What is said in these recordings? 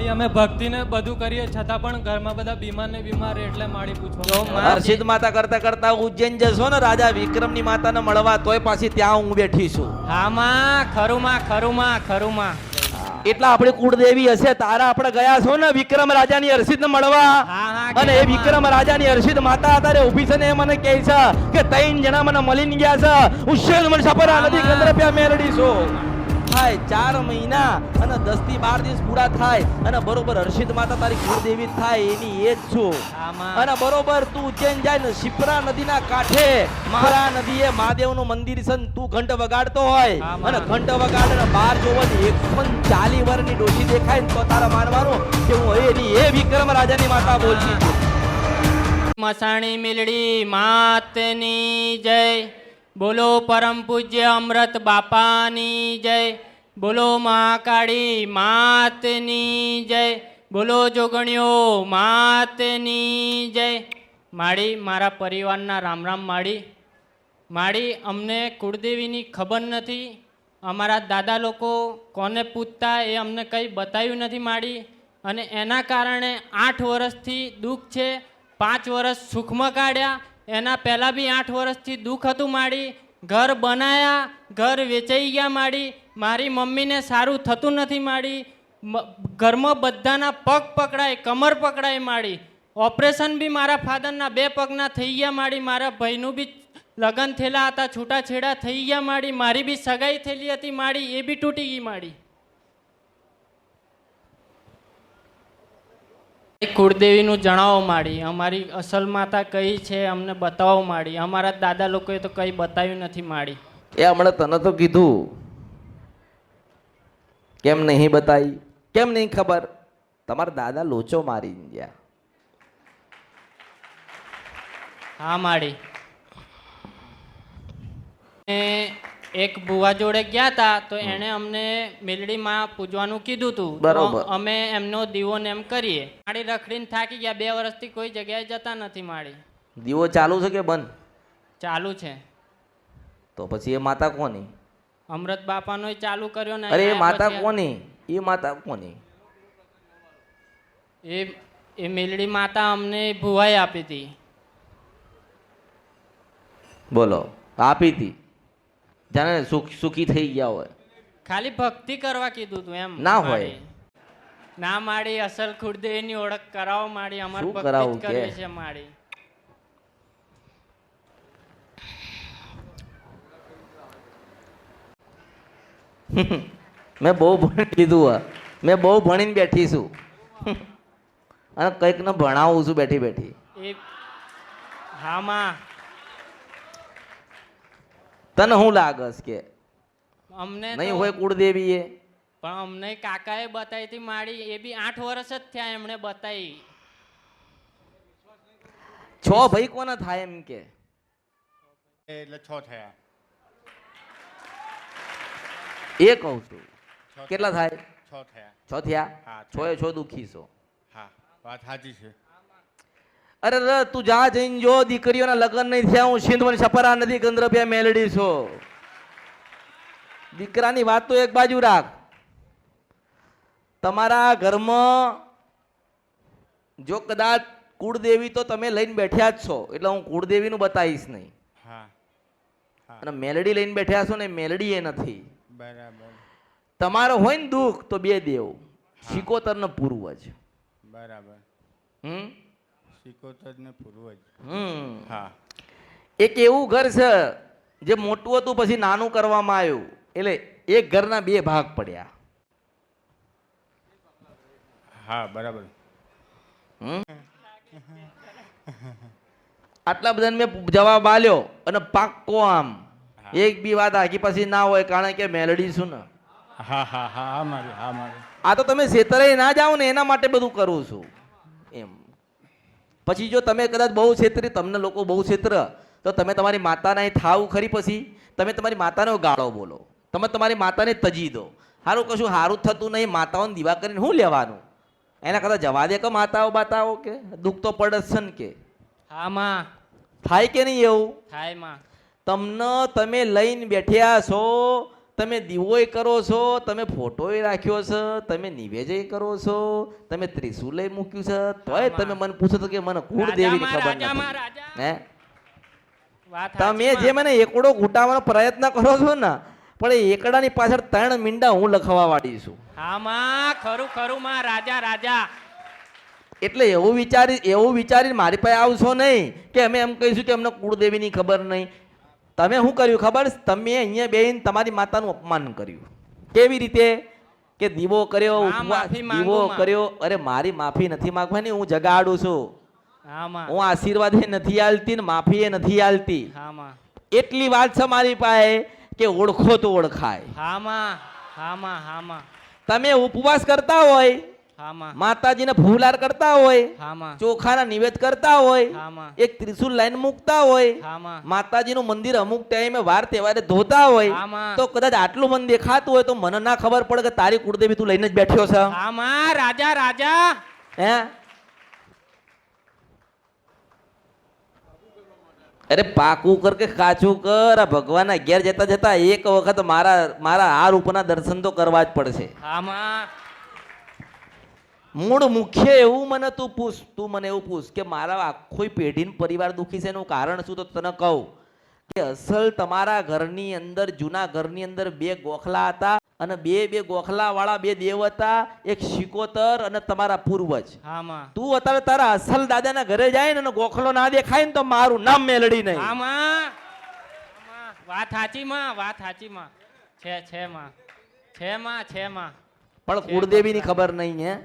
માડી અમે ભક્તિને બધું કરીએ છતાં પણ ઘરમાં બધા બીમાર ને બીમાર એટલે માળી પૂછો. હર્ષિત માતા કરતા કરતા ઉજ્જૈન જશો ને રાજા વિક્રમની માતાને મળવા તોય પાછી ત્યાં હું બેઠી છું. હા માં ખરું માં ખરું માં ખરું માં એટલા આપણે કુળદેવી હશે તારા આપણે ગયા છો ને વિક્રમ રાજાની હર્ષિત ને મળવા. હા, હા, અને એ વિક્રમ રાજાની હર્ષિત માતા અત્યારે ઊભી છે ને એ મને કહે છે કે તૈન જણા મને મળીને ગયા છે. ઉશ્ચેન મને સપરા હા. ગંદ્રપ્યા મેલડી છો. થાય ચાર મહિના અને દસથી બાર દિવસ પૂરા થાય અને બરોબર હર્ષિત માતા તારી કુળદેવી થાય એની એ જ છું. અને બરોબર તું ઉજ્જૈન જાય ને શિપ્રા નદીના કાંઠે મારા નદીએ મહાદેવનું મંદિર છે તું ઘંટ વગાડતો હોય. અને ઘંટ વગાડે ને બહાર જોવો ને પણ ચાલી વરની ડોશી દેખાય ને તો તારા માનવાનું કે હું એની એ વિક્રમ રાજાની માતા બોલતી છું. મસાણી મિલડી માતની જય. બોલો પરમ પૂજ્ય અમૃત બાપાની જય. બોલો મહાકાળી માતની જય. બોલો જોગણીઓ, માતની જય. માળી, મારા પરિવારના રામ રામ માળી. માળી, અમને કુળદેવીની ખબર નથી. અમારા દાદા લોકો કોને પૂછતા એ અમને કંઈ બતાવ્યું નથી માડી અને એના કારણે આઠ વર્ષથી દુઃખ છે. પાંચ વર્ષ સુખમાં કાઢ્યા. એના પહેલાં બી આઠ વર્ષથી દુઃખ હતું માડી ઘર બનાયા, ઘર વેચાઈ ગયા માડી. મારી મમ્મીને સારું થતું નથી માડી. ઘરમાં બધાના પગ પકડાય, કમર પકડાય માડી. ઓપરેશન બી મારા ફાધરના બે પગના થઈ ગયા માડી. મારા ભાઈનું બી લગ્ન થયેલા હતા, છૂટાછેડા થઈ ગયા માડી. મારી બી સગાઈ થયેલી હતી માડી. એ બી તૂટી ગઈ માડી. કુળદેવીનું જણાવો માડી અમારી અસલ માતા કઈ છે અમને બતાવો માડી અમારા દાદા લોકોએ તો કંઈ બતાવ્યું નથી માડી એ હમણાં તને તો કીધું. કેમ નહીં બતાવી કેમ નહીં ખબર? તમારા દાદા લોચો મારી ગયા. હા માડી એક બુવા જોડે ગયા હતા તો એણે અમને મેલડીમાં પૂજવાનું કીધું હતું બરોબર. અમે એમનો દીવો ને એમ કરીએ. માળી રખડીને થાકી ગયા બે વર્ષથી કોઈ જગ્યાએ જતા નથી માડી દીવો ચાલુ છે કે બંધ? ચાલુ છે. તો પછી એ માતા કોની? અમૃત બાપાનો ચાલુ કર્યો ને અરે એ માતા કોની? એ માતા કોની? એ એ મેલડી માતા અમને ભુવાઈ આપી હતી. બોલો આપી હતી? જાણે સુખ સુખી થઈ ગયા હોય. ખાલી ભક્તિ કરવા કીધું તું એમ. ના હોય. ના માડી અસલ ખુરદેવીની ઓળખ કરાવો માડી અમાર ભક્તિ કરવી છે માડી મેં બહુ ભણી લીધું આ મેં બહુ ભણીને બેઠી છું. અને કંઈક ને ભણાવું છું બેઠી બેઠી. એ હા માં. તને શું લાગસ કે? અમને નહીં હોય કુળદેવી એ પણ અમને કાકાએ બતાવી હતી માડી એ બી આઠ વર્ષ જ થયા એમણે બતાવી છ ભાઈ કોને થાય એમ કે? એટલે છ થયા. એ કહું છું. કેટલા થાય? છ થયા. છ થયા? હા, છ એ છ દુખી છો. હા વાત સાચી છે. અરે ર તું જા જઈને જો દીકરીઓના લગ્ન નહીં થયા હું સિંધવન છપરા નથી ગંદ્રભ્યા મેલડી છો. દીકરાની વાત તો એક બાજુ રાખ. તમારા ઘરમાં જો કદાચ કુળદેવી તો તમે લઈને બેઠ્યા જ છો એટલે હું કુળદેવીનું બતાવીશ નહીં. અને મેલડી લઈને બેઠ્યા છો ને મેલડી એ નથી. બરાબર. તમારો હોય ને દુઃખ તો બે દેવ શિકોતર ને પૂર્વજ. બરાબર. હમ? સિકોતર ને પૂર્વજ હમ. હા. એક એવું ઘર છે જે મોટું હતું પછી નાનું કરવામાં આવ્યું. એટલે એક ઘરના બે ભાગ પડ્યા. હા બરાબર. આટલા બધાને મેં જવાબ આલ્યો અને પાક્કો આમ. એક બી વાત આખી પછી ના હોય કારણ કે મેલડી છું ને. હા હા હા હા મારે હા મારે. આ તો તમે છેતરે ના જાઓ ને એના માટે બધું કરું છું. એમ. પછી જો તમે કદાચ બહુ છેતરી તમને લોકો બહુ છેતર તો તમે તમારી માતાને થાવ ખરી પછી? તમે તમારી માતાનો ગાળો બોલો. તમે તમારી માતાને તજી દો. સારું કશું સારું થતું નહીં માતાઓને દીવા કરીને શું લેવાનું? એના કરતાં જવા દે કે માતાઓ બાતાઓ કે? દુઃખ તો પડશન ને કે. હા માં. થાય કે નહીં એવું? થાયમાં. તમને તમે લઈને બેઠ્યા છો તમે દીવોય કરો છો તમે ફોટોય રાખ્યો છે તમે નિવેદય કરો છો તમે ત્રિશુલય મૂક્યું છે તોય તમે મને પૂછો તો કે મને કુળ દેવી ખબર નથી. હે? તમે જે મને એકડો ઘૂંટાવાનો પ્રયત્ન કરો છો ને પણ એ એકડાની પાછળ ત્રણ મીંડા હું લખવા વાળી છું. આમાં ખરું ખરું માં રાજા રાજા. એટલે એવું વિચારી એવું વિચારીને મારી પાસે આવશો નહીં કે અમે એમ કહીશું કે અમને કુળદેવીની ખબર નહીં. તમે શું કર્યું ખબર? તમે અહીંયા બેહીને તમારી માતાનું અપમાન કર્યું. કેવી રીતે? કે દીવો કર્યો દીવો કર્યો. અરે મારી માફી નથી માગવાની હું જગાડું છું. હું આશીર્વાદ એ નથી આલતી ને માફી એ નથી આલતી. એટલી વાત છે મારી પાસે કે ઓળખો તો ઓળખાય. આમાં આમાં આમાં તમે ઉપવાસ કરતા હોય માતાજીને ફૂલાર કરતા હોય ચોખાના નિવેદ કરતા હોય એક ત્રિશુલ લાઈન મૂકતા હોય માતાજીનું મંદિર અમુક ટાઈમે વાર તહેવારે ધોતા હોય તો કદાચ આટલું મન દેખાતું હોય તો મને ના ખબર પડે કે તારી કુળદેવી તું લઈને જ બેઠ્યો છે. રાજા રાજા. હે? અરે પાકું કર કે કાચું કર આ ભગવાનના ઘેર જતા જતા એક વખત મારા મારા હાર ઉપરના દર્શન તો કરવા જ પડશે. આમાં મૂળ મુખ્ય એવું મને તું પૂછ તું મને એવું પૂછ કે મારા આખો પેઢીનો પરિવાર દુખી છે એનું કારણ શું તો તને કહું કે અસલ તમારા ઘરની અંદર જૂના ઘરની અંદર બે ગોખલા હતા અને બે બે ગોખલાવાળા બે દેવ હતા એક શિકોતર અને તમારા પૂર્વજ. તું અત્યારે તારા અસલ દાદાના ઘરે જાય ને અને ગોખલો ના દેખાય ને તો મારું નામ મેલડી નહીં. વાત સાચી માં વાત સાચી માં. છે છે માં. છે માં છે માં. પણ કુળદેવીની ખબર નહીં હે.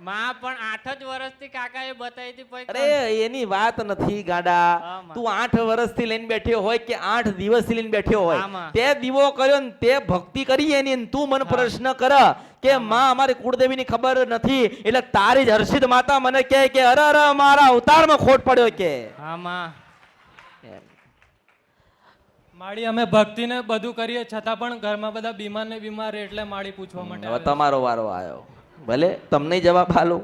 માં પણ આઠ જ વર્ષથી કાકાએ બતાવી હતી પછી અરે એની વાત નથી ગાડા. તું આઠ વર્ષથી લઈને બેઠ્યો હોય કે આઠ દિવસથી લઈને બેઠ્યો હોય તે દીવો કર્યો ને તે ભક્તિ કરી એની તું મને પ્રશ્ન કર કે માં. અમારી કુળદેવીની ખબર નથી એટલે તારી જ હર્ષિત માતા મને કહે કે અરે અરે મારા અવતારમાં ખોટ પડ્યો કે. માળી અમે ભક્તિને બધું કરીએ છતાં પણ ઘરમાં બધા બીમાર ને બીમાર એટલે માળી પૂછવા માટે તમારો વારો આવ્યો. ભલે તમને જવાબ હાલો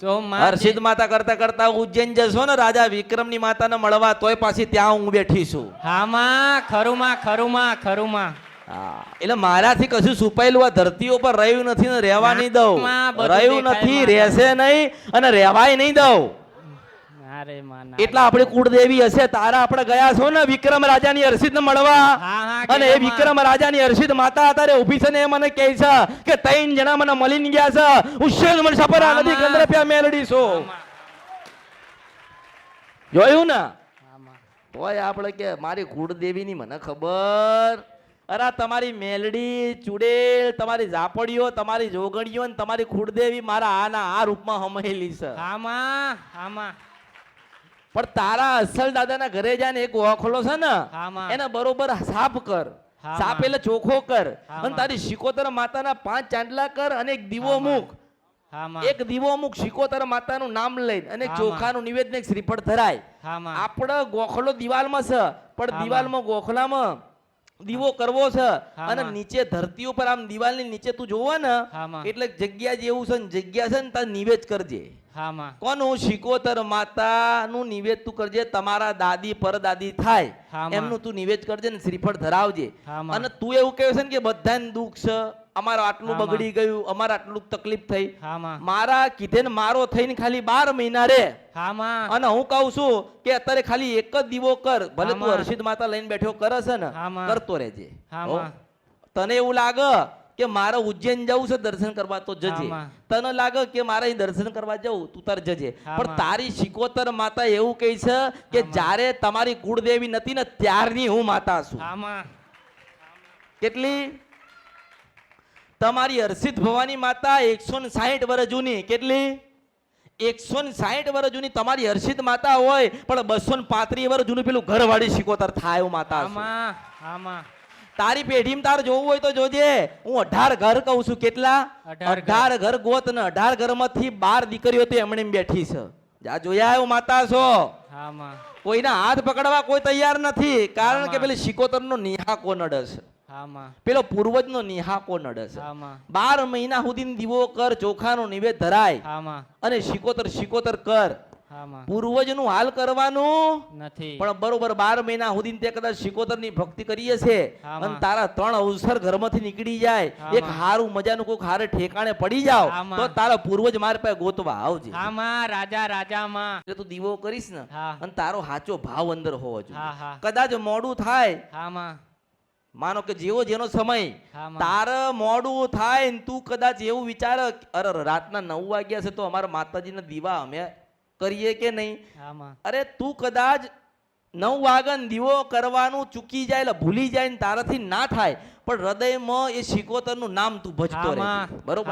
તો હર્ષિદ હર્ષિત માતા કરતા કરતા ઉજ્જૈન જશો ને રાજા વિક્રમની માતાને મળવા તોય પાછી ત્યાં હું બેઠી છું. આમાં ખરું માં ખરું માં ખરું માં હા, એટલે મારાથી કશું સુપાયેલું આ ધરતી ઉપર રહ્યું નથી ને રહેવા નહીં દઉં. રહ્યું નથી રહેશે નહીં અને રહેવાય નહીં દઉં. માં. એટલા આપણે કુળદેવી હશે તારા આપણે ગયા છો ને વિક્રમ રાજાની હર્ષિત મળવા. હા, હા, અને એ વિક્રમ રાજાની હર્ષિત માતા તારે ઊભી છે ને એ મને કહે છે કે ત્રણ જણા મને મળી ગયા છે. ઉશ્ચેદ મને સફર આ નથી. ગંદ્રપ્યા મેલડી છો. જોયું ને? તોય આપણે કે મારી કુળદેવીની મને ખબર. અરે તમારી મેલડી ચુડેલ તમારી ઝાપડીઓ તમારી જોગણીઓ ને તમારી કુળદેવી મારા આના આ રૂપમાં હમેલી છે. આમાં આમાં પણ તારા અસલ દાદાના ઘરે જાય ને એક ઓખલો છે ને. એને બરોબર સાફ કર સાપ સાફ એટલે ચોખ્ખો કર અને તારી શિકોતર માતાના પાંચ ચાંદલા કર અને એક દીવો. મૂક એક દીવો મૂક શિકોતર માતાનું નામ લઈને અને. ચોખાનું નિવેદન એક શ્રીફળ ધરાય આપણો ગોખલો દિવાલમાં છે પણ. દિવાલમાં ગોખલામાં દીવો કરવો છે. અને નીચે ધરતી ઉપર આમ દિવાલની નીચે તું જોવે ને એટલે જગ્યા જેવું છે ને જગ્યા છે ને તાર નિવેદ કરજે. કોનું શિકોતર માતાનું નિવેદ તું કરજે તમારા દાદી પરદાદી થાય. એમનું તું નિવેદ કરજે ને શ્રીફળ ધરાવજે. અને તું એવું કહે છે ને કે બધાને દુઃખ છે. અમારે આટલું બગડી ગયું અમારે આટલું તકલીફ થઈ. મારા કીધે ને મારો થઈને ખાલી બાર મહિના રે. અને હું કઉ છું કે અત્યારે ખાલી એક જ દીવો કર ભલે તું હર્ષિદ માતા લઈને બેઠો કરે છે ને કરતો રહેજે. તને એવું લાગે કે મારે ઉજ્જૈન જવું છે દર્શન કરવા તો જજે. તને લાગે કે મારે દર્શન કરવા જવું? તું તાર જજે. પણ તારી શિકોતર માતા એવું કહે છે કે જ્યારે તમારી કુળદેવી નથી ને ત્યારની હું માતા છું. કેટલી? તમારી હર્ષિત ભવાની માતા એકસો ને સાહીઠ વર્ષ જૂની. કેટલી? એકસો ને સાહીઠ વર્ષ જૂની તમારી હર્ષિત માતા હોય પણ બસો ને પાંત્રીસ વર્ષ જૂનું પેલું ઘરવાળી શીખોતર થાય એવું માતા. આમાં તારી પેઢીમાં તાર જોવું હોય તો જોજે. હું અઢાર ઘર કહું છું કેટલા? અઢાર ઘર. ગોત ને અઢાર ઘરમાંથી બાર દીકરીઓ તો એમણે બેઠી છે. જા જોયા એવું માતા છો? કોઈના હાથ પકડવા કોઈ તૈયાર નથી કારણ કે પેલી પેલી શિકોતરનો નિહાકો નડે છે. પેલો પૂર્વજનો નિહાકો નડે છે. બાર મહિના સુધી દીવો કર ચોખાનો નિવેદ ધરાય. અને શિકોતર શિકોતર કર. પૂર્વજનું હાલ કરવાનું નથી. પણ બરોબર બાર મહિના સુધી તે કદાચ શિકોતરની ભક્તિ કરીએ છે. અને તારા ત્રણ અવસર ઘરમાંથી નીકળી જાય. એક. હારું મજાનું કોઈક હારે ઠેકાણે પડી જાવ તો તારા પૂર્વજ મારી પાસે ગોતવા આવજે. આમાં રાજા રાજા માં તું દીવો કરીશ ને અને તારો સાચો ભાવ અંદર હોવો જોઈએ. કદાચ મોડું થાય માનો કે જેવો જેનો સમય તારે મોડું થાય ને તું કદાચ એવું વિચાર અરે રાતના નવ વાગ્યા છે તો અમારા માતાજીના દીવા અમે કરીએ કે નહીં? અરે તું કદાચ નવ વાગન દીવો કરવાનું ચૂકી જાય એટલે ભૂલી જાય ને તારાથી ના થાય પણ હૃદયમાં એ શિકોતરનું નામ તું ભજતો રહે બરોબર?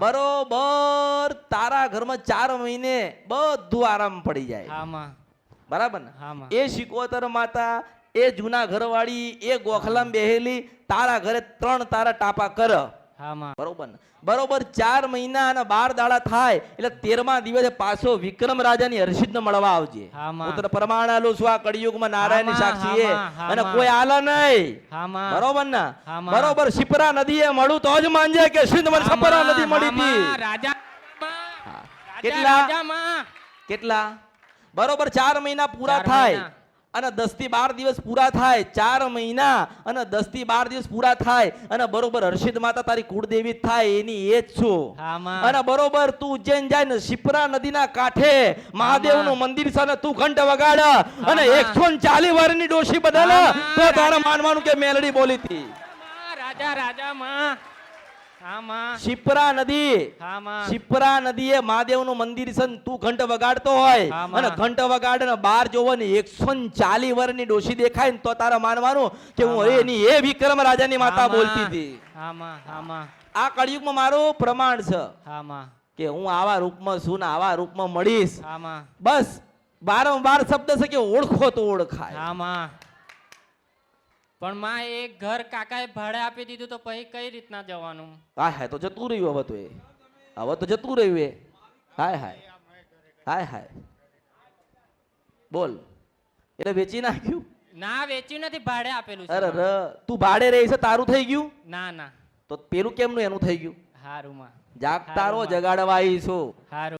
બરોબર તારા ઘરમાં ચાર મહિને બધું આરામ પડી જાય. બરાબર ને? એ શિકોતર માતા એ જૂના ઘરવાળી એ ગોખલામ બેહેલી તારા ઘરે ત્રણ તારા ટાપા કર. બરોબર બરોબર ચાર મહિના અને બાર દાડા થાય એટલે તેરમા દિવસે પાછો વિક્રમ રાજાની હર્ષિદને મળવા આવજે. તને પ્રમાણ આલું છું આ કળિયુગમાં માં, સાક્ષી અને કોઈ આલે નહીં. બરોબર ને? બરોબર સિપરા નદી એ મળું તો જ માનજે કે સિંધ મને સપરા નદી મળી હતી રાજા કેટલા? કેટલા? બરોબર ચાર મહિના પૂરા થાય. અને દસથી બાર દિવસ પૂરા થાય ચાર મહિના અને દસથી બાર દિવસ પૂરા થાય અને બરોબર હર્ષિદ માતા તારી કુળદેવી થાય એની એ જ છું અને બરોબર તું ઉજ્જૈન જાય ને શિપ્રા નદીના કાંઠે મહાદેવનું મંદિર છે ને તું ઘંટ વગાડ અને. એકસો ચાલી વર્ષની ડોશી બદલ તો તારે માનવાનું કે મેલડી બોલી હતી. રાજા રાજા માં. હા નદી શિપરા નદી. એ મહાદેવનું મંદિર છે તું ઘંટ વગાડતો હોય અને ઘંટ વગાડે ને બાર જોવો ને એકસો ચાલી વર્ષની ડોશી દેખાય ને તો તારા માનવાનું કે હું એની એ વિક્રમ રાજાની માતા બોલતી હતી. આ કળિયુગમાં કળિયુગમાં મારું પ્રમાણ છે કે હું આવા રૂપમાં છું ને આવા રૂપમાં મળીશ. બસ વારંવાર શબ્દ છે કે ઓળખો તો ઓળખાય. પણ માં એક ઘર કાકાએ ભાડે આપી દીધું તો પછી કઈ રીતના જવાનું? હા હા તો જતું રહ્યું હવે તો એ. હવે તો જતું રહ્યું એ. હાય હાય. હાય હાય. બોલ. એટલે વેચી નાખ્યું? ના વેચ્યું નથી ભાડે આપેલું અરે ર તું ભાડે રહી છે તારું થઈ ગયું? ના ના. તો પેલું કેમનું એનું થઈ ગયું? હારું માં જાગ તારો જગાડવાઈ છો. હારું.